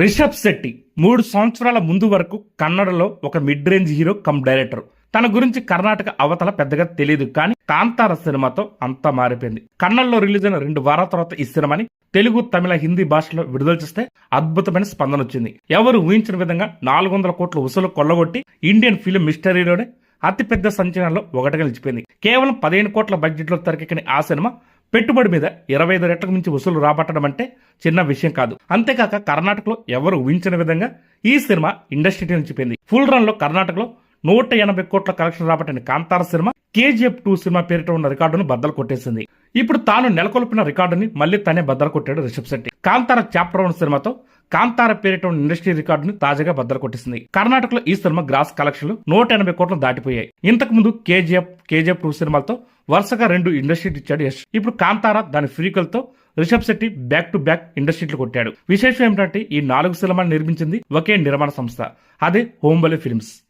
రిషబ్ శెట్టి మూడు సంవత్సరాల ముందు వరకు కన్నడలో ఒక mid range hero come director. తన గురించి కర్ణాటక అవతల పెద్దగా తెలియదు కానీ కాంతార సినిమాతో అంతా మారిపోయింది. కన్నడలో రిలీజ్ అయిన రెండు వారాల తర్వాత ఈ సినిమాని తెలుగు తమిళ హిందీ భాషలో విడుదల చేస్తే అద్భుతమైన స్పందన వచ్చింది. ఎవరు ఊహించిన విధంగా నాలుగు వందల కోట్ల వసూలు కొల్లగొట్టి ఇండియన్ ఫిలిం మిస్టరీలోనే అతిపెద్ద సంచలనాల్లో ఒకటిగా నిలిచిపోయింది. కేవలం పదిహేను కోట్ల బడ్జెట్లో తెరకెక్కిన ఆ సినిమా పెట్టుబడి మీద ఇరవై ఐదు రెట్లకు మించి వసూలు రాబట్టడం అంటే చిన్న విషయం కాదు. అంతేకాక కర్ణాటకలో ఎవరు ఊహించిన విధంగా ఈ సినిమా ఇండస్ట్రీ నిలిచిపోయింది ఫుల్ రన్లో కర్ణాటకలో నూట ఎనభై కోట్ల collection రాబట్టిన Kantara cinema. KGF two cinema పేరిట ఉన్న రికార్డును బద్దలు కొట్టేసింది. ఇప్పుడు తాను నెలకొల్పిన రికార్డుని మళ్ళీ తనే బద్దలు కొట్టాడు రిషబ్ శెట్టి. కాంతార చాప్టర్ వన్ సినిమాతో కాంతార పేరిట ఉన్న ఇండస్ట్రీ రికార్డుని తాజాగా బద్దలు కొట్టేసింది. కర్ణాటకలో ఈ సినిమా గ్రాస్ కలెక్షన్లు నూట ఎనభై కోట్లు దాటిపోయాయి. ఇంతకు ముందు కేజీఎఫ్ కేజీఎఫ్ టూ సినిమాలతో వరుసగా రెండు ఇండస్ట్రీ ఇచ్చాడు యశ్. ఇప్పుడు కాంతార దాని ఫ్రీకల్తో Rishab Shetty back to back ఇండస్ట్రీలు కొట్టాడు. విశేషం ఏమిటంటే ఈ నాలుగు సినిమాలు నిర్మించింది ఒకే నిర్మాణ సంస్థ. అదే హోంబలి ఫిల్మ్స్.